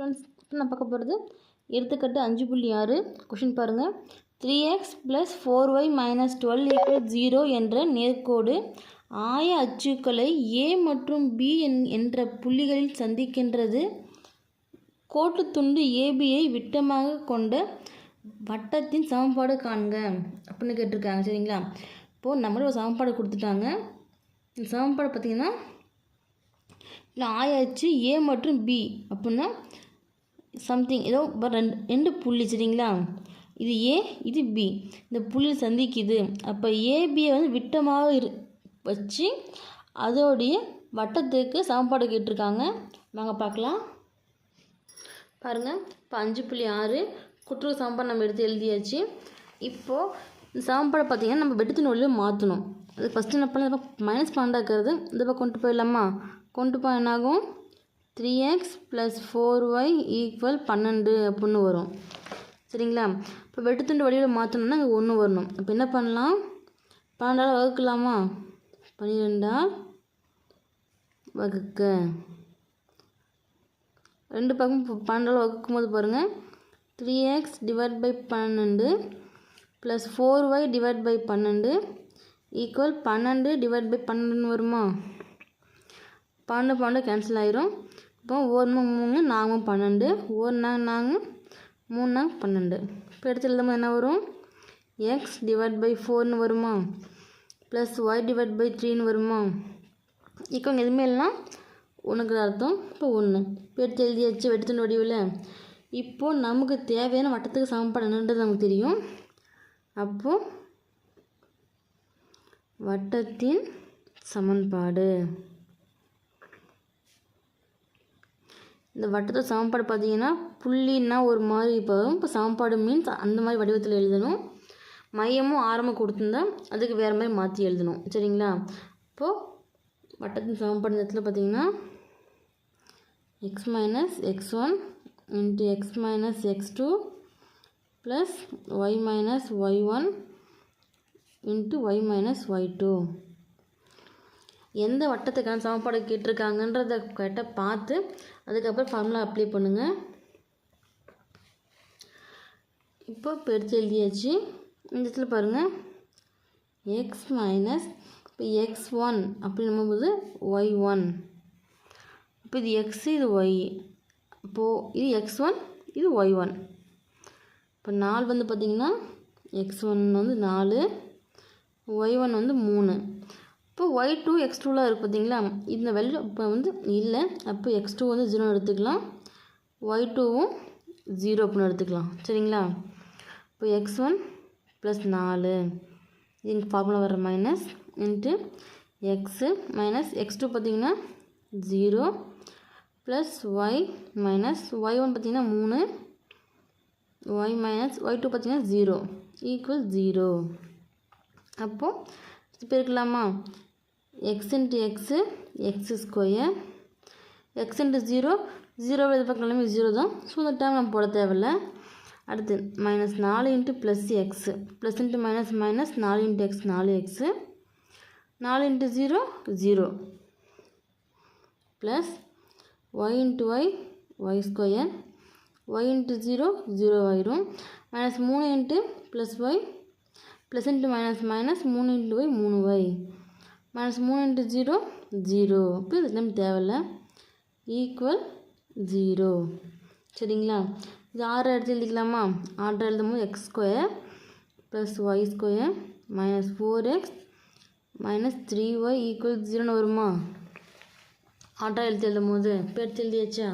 Students நான் பார்க்க போகிறது எடுத்துக்காட்டு அஞ்சு புள்ளி ஆறு கொஷின் பாருங்கள் three x plus four y minus twelve equal zero என்ற நேர்கோடு ஆய அச்சுக்களை ஏ மற்றும் பி என் என்ற புள்ளிகளில் சந்திக்கின்றது. கோட்டுத்துண்டு ஏபியை விட்டமாக கொண்ட வட்டத்தின் சமன்பாடு காண்க. அப்படின்னு கேட்டிருக்காங்க சரிங்களா? இப்போது நம்மளும் ஒரு சமன்பாடு கொடுத்துட்டாங்க. இந்த சமன்பாடு பார்த்திங்கன்னா இல்லை ஆயாச்சு ஏ மற்றும் பி அப்படின்னா சம்திங் ஏதோ இப்போ ரெண்டு ரெண்டு புள்ளி சரிங்களா? இது ஏ இது பி இந்த புள்ளி சந்திக்குது. அப்போ ஏபியை வந்து விட்டமாக இரு வச்சு அதோடைய வட்டத்துக்கு சமன்பாடு கேட்டிருக்காங்க. வாங்க பார்க்கலாம். பாருங்கள் இப்போ அஞ்சு புள்ளி ஆறு குற்று சமன்பாடு நம்ம எடுத்து எழுதியாச்சு. இப்போது இந்த சமன்பாடு பார்த்திங்கன்னா நம்ம வெட்டத்தின் வழியில் மாற்றணும் அது ஃபஸ்ட்டு என்ன பண்ணலாம்? மைனஸ் பன்னெண்டாக்கிறது இந்த பக்கம் கொண்டு போயிடலாமா? கொண்டு போய் என்னாகும்? Three x plus four y equal பன்னெண்டு அப்படின்னு வரும். சரிங்களா? இப்போ வெட்டுத்துண்டு வடிவில் மாற்றணும்னா இங்கே ஒன்று வரணும். அப்போ என்ன பண்ணலாம்? பன்னெண்டால் வகுக்கலாமா? பன்னிரெண்டால் வகுக்க. ரெண்டு பக்கம் பன்னெண்டால் வகுக்கும் போது பாருங்கள் த்ரீ எக்ஸ் டிவைட் பை பன்னெண்டு plus four y divide by பன்னெண்டு ஈக்குவல் பன்னெண்டு டிவைட் பை பன்னெண்டுன்னு வருமா? பன்னெண்டு பன்னெண்டு கேன்சல் ஆயிரும். இப்போ ஒரு மூணு நாங்க பன்னெண்டு ஒரு நாங்க நாங்கள் மூணு நாங்க பன்னெண்டு. இப்போ எடுத்து எழுதும்போது என்ன வரும்? எக்ஸ் டிவைட் பை ஃபோர்னு வருமா? ப்ளஸ் ஒய் டிவைட் பை த்ரீன்னு வருமா? இப்போ எதுவுமே இல்லைனா ஒன்றுக்கு அர்த்தம். இப்போ ஒன்று இப்போ எடுத்து எழுதியாச்சு வெட்டுத்தின் வடிவில். இப்போது நமக்கு தேவையான வட்டத்துக்கு சமன்பாடு என்னன்றது நமக்கு தெரியும். அப்போது வட்டத்தின் சமன்பாடு. இந்த வட்டத்தை சமன்பாடு பார்த்தீங்கன்னா புள்ளின்னா ஒரு மாதிரி இப்போ இப்போ சமன்பாடு மீன்ஸ் அந்த மாதிரி வடிவத்தில் எழுதணும். மையமும் ஆரம்பம் கொடுத்துருந்தா அதுக்கு வேறு மாதிரி மாற்றி எழுதணும். சரிங்களா? இப்போது வட்டத்தின் சமன்பாடு இடத்துல பார்த்தீங்கன்னா x minus x one into x minus x two plus y minus y one into y minus y two எந்த வட்டத்துக்கான சமன்பாடு கேட்டிருக்காங்கன்றத கேட்ட பார்த்து அதுக்கப்புறம் ஃபார்முலா அப்ளை பண்ணுங்கள் இப்போ பெருத்து எழுதியாச்சு. இந்த இடத்துல பாருங்கள் எக்ஸ் மைனஸ் இப்போ எக்ஸ் ஒன் அப்படின்னும் போது ஒய் ஒன் இப்போ இது எக்ஸ் இது ஒய் இப்போது இது எக்ஸ் ஒன் இது ஒய் ஒன் இப்போ நாலு வந்து பார்த்திங்கன்னா எக்ஸ் ஒன் வந்து நாலு ஒய் ஒன் வந்து மூணு. இப்போ ஒய் டூ எக்ஸ் டூலாம் இருக்குது பார்த்தீங்களா? இந்த வேல்யூ இப்போ வந்து இல்லை. அப்போ எக்ஸ் டூ வந்து ஜீரோ எடுத்துக்கலாம். ஒய் டூவும் ஜீரோ அப்படின்னு எடுத்துக்கலாம். சரிங்களா? இப்போ எக்ஸ் ஒன் ப்ளஸ் நாலு. இதுக்கு ஃபார்முலா வர minus into x minus x two பார்த்திங்கன்னா zero plus y minus y one பார்த்திங்கன்னா மூணு. ஒய் மைனஸ் ஒய் டூ பார்த்திங்கன்னா ஜீரோ ஈக்குவல் ஜீரோ அப்போது இப்போ இருக்கலாமா? X into x x square x into zero zero இது பக்கம் எல்லாமே ஜீரோ தான். ஸோ இந்த டைம் நம்ம போட தேவையில்ல. அடுத்து மைனஸ் நாலு into plus x plus into minus minus நாலு இன்ட்டு எக்ஸ் நாலு எக்ஸு நாலு into zero zero plus y into y y square y into zero zero ஆயிரும். மைனஸ் மூணு into plus y plus into minus minus மூணு into y மூணு y minus மூணு into zero zero இப்போ இது நம்ம தேவையில்ல. ஈக்குவல் ஜீரோ சரிங்களா? இது ஆறு எடுத்து எழுதிக்கலாமா? ஆறு எழுதும் போது x square plus y square minus four x minus three y equal ஜீரோன்னு வருமா? ஆட்டா எழுத்து எழுதும் போது இப்போ எடுத்து எழுதியாச்சா?